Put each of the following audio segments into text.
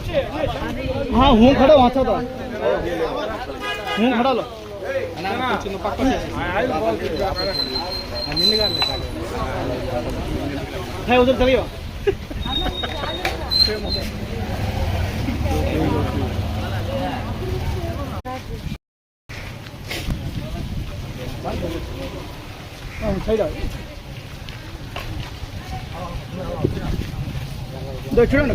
હા હું ખડો વાંચો તો હું ખડો લો ઉધર ચલ્યો થઈ જાય દો છોડો ને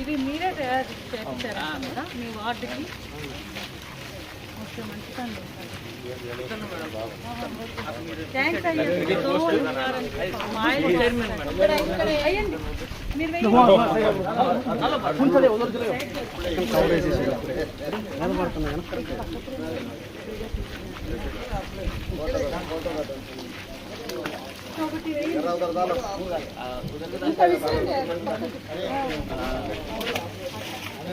ఇది మీరే తయారు చేస్తారా కదా మీ వార్డుకి? ఓకే మంచిదండి థ్యాంక్స్ అయ్యండి. మా ఆయన ఇక్కడ ఇక్కడ మీరు చలే ఒకటి.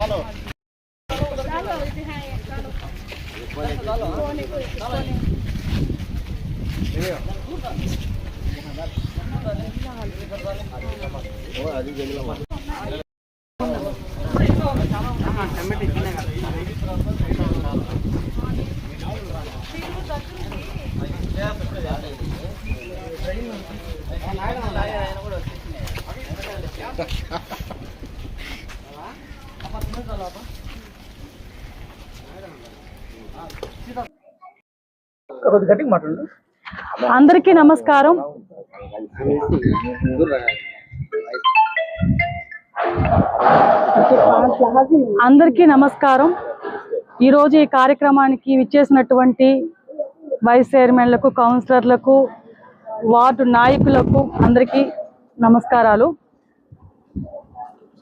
ચાલો అందరికీ నమస్కారం. అందరికీ నమస్కారం. ఈరోజు ఈ కార్యక్రమానికి విచ్చేసినటువంటి వైస్ చైర్మన్లకు కౌన్సిలర్లకు వార్డు నాయకులకు అందరికీ నమస్కారాలు.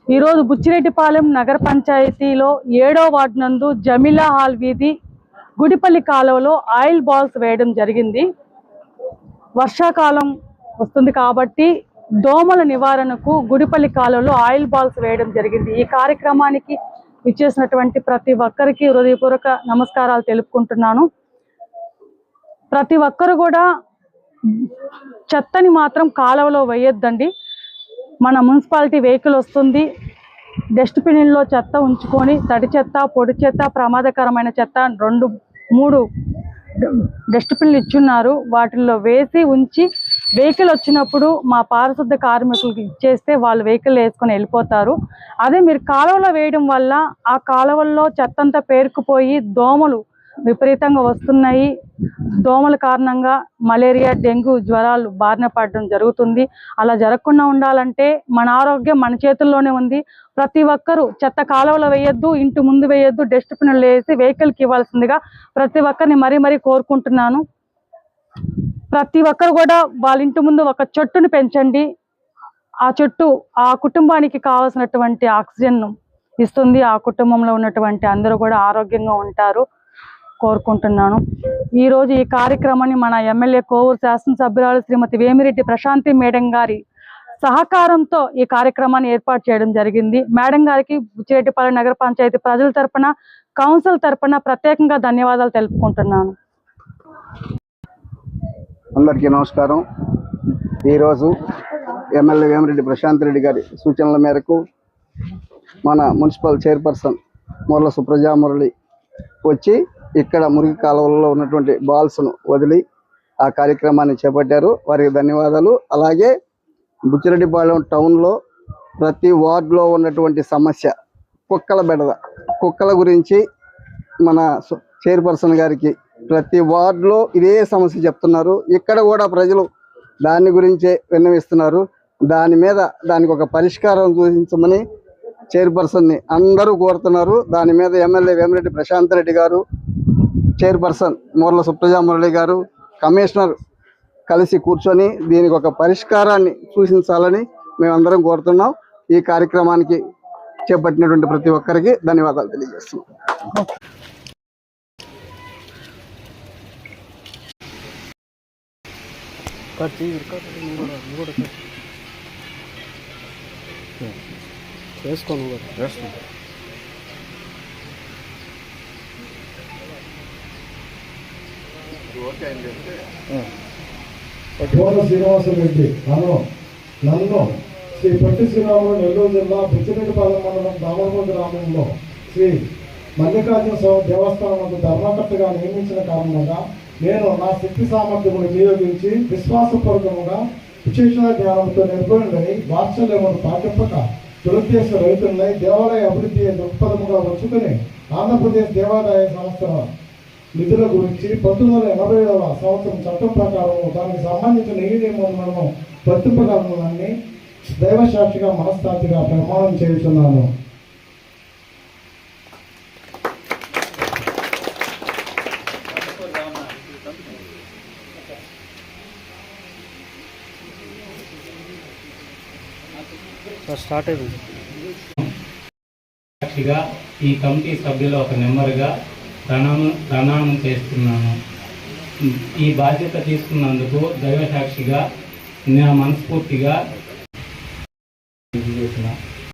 ఈరోజు బుచ్చిరెడ్డిపాలెం నగర పంచాయతీలో ఏడో వార్డు నందు జమిలా హాల్ వీధి గుడిపల్లి కాలువలో ఆయిల్ బాల్స్ వేయడం జరిగింది. వర్షాకాలం వస్తుంది కాబట్టి దోమల నివారణకు గుడిపల్లి కాలువలో ఆయిల్ బాల్స్ వేయడం జరిగింది. ఈ కార్యక్రమానికి ఇచ్చేసినటువంటి ప్రతి ఒక్కరికి హృదయపూర్వక నమస్కారాలు తెలుపుకుంటున్నాను. ప్రతి ఒక్కరు కూడా చెత్తని మాత్రం కాలువలో వేయొద్దండి. మన మున్సిపాలిటీ వెహికల్ వస్తుంది. డస్ట్బిన్లో చెత్త ఉంచుకొని తడి చెత్త పొడి చెత్త ప్రమాదకరమైన చెత్త రెండు మూడు డస్ట్బిన్లు ఇచ్చున్నారు. వాటిల్లో వేసి ఉంచి వెహికల్ వచ్చినప్పుడు మా పారిశుద్ధ కార్మికులకి ఇచ్చేస్తే వాళ్ళు వెహికల్ వేసుకొని వెళ్ళిపోతారు. అదే మీరు కాలువలో వేయడం వల్ల ఆ కాలువల్లో చెత్తంతా పేరుకుపోయి దోమలు విపరీతంగా వస్తున్నాయి. దోమల కారణంగా మలేరియా డెంగ్యూ జ్వరాలు బారిన పడడం జరుగుతుంది. అలా జరగకుండా ఉండాలంటే మన ఆరోగ్యం మన చేతుల్లోనే ఉంది. ప్రతి ఒక్కరూ చెత్త కాలువలో వేయొద్దు ఇంటి ముందు వేయొద్దు డస్ట్బిన్లు వేసి వెహికల్కి ఇవ్వాల్సిందిగా ప్రతి ఒక్కరిని మరీ మరీ కోరుకుంటున్నాను. ప్రతి ఒక్కరు కూడా వాళ్ళ ఇంటి ముందు ఒక చెట్టును పెంచండి. ఆ చెట్టు ఆ కుటుంబానికి కావాల్సినటువంటి ఆక్సిజన్ ఇస్తుంది. ఆ కుటుంబంలో ఉన్నటువంటి అందరూ కూడా ఆరోగ్యంగా ఉంటారు కోరుకుంటున్నాను. ఈ రోజు ఈ కార్యక్రమాన్ని మన ఎమ్మెల్యే కోవూరు శాసనసభ్యురాలు శ్రీమతి వేమిరెడ్డి ప్రశాంతి మేడం గారి సహకారంతో ఈ కార్యక్రమాన్ని ఏర్పాటు చేయడం జరిగింది. మేడం గారికి బుచ్చిరెడ్డిపాలెం నగర పంచాయతీ ప్రజల తరపున కౌన్సిల్ తరపున ప్రత్యేకంగా ధన్యవాదాలు తెలుపుకుంటున్నాను. అందరికీ నమస్కారం. ఈరోజు ఎమ్మెల్యే వేమిరెడ్డి ప్రశాంత్ రెడ్డి గారి సూచనల మేరకు మన మున్సిపల్ చైర్పర్సన్ మురళ సుప్రజా మురళి వచ్చి ఇక్కడ మురికి కాలువలలో ఉన్నటువంటి బాల్స్ను వదిలి ఆ కార్యక్రమాన్ని చేపట్టారు. వారికి ధన్యవాదాలు. అలాగే బుచ్చిరెడ్డిపాళెం టౌన్లో ప్రతి వార్డులో ఉన్నటువంటి సమస్య కుక్కల బెడద కుక్కల గురించి మన చైర్పర్సన్ గారికి ప్రతి వార్డులో ఇదే సమస్య చెప్తున్నారు. ఇక్కడ కూడా ప్రజలు దాని గురించే విన్నవిస్తున్నారు. దాని మీద దానికి ఒక పరిష్కారం సూచించమని చైర్పర్సన్ని అందరూ కోరుతున్నారు. దాని మీద ఎమ్మెల్యే వేమిరెడ్డి ప్రశాంత్ రెడ్డి గారు చైర్పర్సన్ మూర్ల సుప్రజా మురళి గారు కమిషనర్ కలిసి కూర్చొని దీనికి ఒక పరిష్కారాన్ని సూచించాలని మేమందరం కోరుతున్నాం. ఈ కార్యక్రమానికి చేపట్టినటువంటి ప్రతి ఒక్కరికి ధన్యవాదాలు తెలియజేస్తున్నాం. చేసుకోను వేసుకో. కోన శ్రీనివాసరెడ్డి నన్ను నన్ను శ్రీ పొట్టి శ్రీరాములు నెల్లూరు జిల్లా బుచ్చిరెడ్డిపాలెం మండలం దామరపూడి గ్రామంలో శ్రీ మల్లికార్జున స్వామి దేవస్థానం ధర్మకర్తగా నియమించిన కారణంగా నేను నా శక్తి సామర్థ్యమును వినియోగించి విశ్వాసపూర్వకంగా విశేషణ జ్ఞానంతో నిర్భయుడని వాత్సల్యమును పాటింపక దురుద్దేశ రైతులై దేవాలయ అభివృద్ధి దృక్పథముగా వచ్చుకుని ఆంధ్రప్రదేశ్ దేవాదాయ సంస్థ నిధుల గురించి పంతొమ్మిది వందల ఎనభై ఏడవ సంవత్సరం చట్టం ప్రకారం దానికి సంబంధించిన ఈ నిబంధనలను వర్తింపగలనని దైవ సాక్షిగా మనస్తాంతిగా ప్రమాణం చేస్తున్నాను స్టార్ట్ సాక్షిగా ఈ కమిటీ సభ్యుల ఒక నెంబర్గా ప్రణామం ప్రణామం చేస్తున్నాను. ఈ బాధ్యత తీసుకున్నందుకు దైవ సాక్షిగా నా మనస్ఫూర్తిగా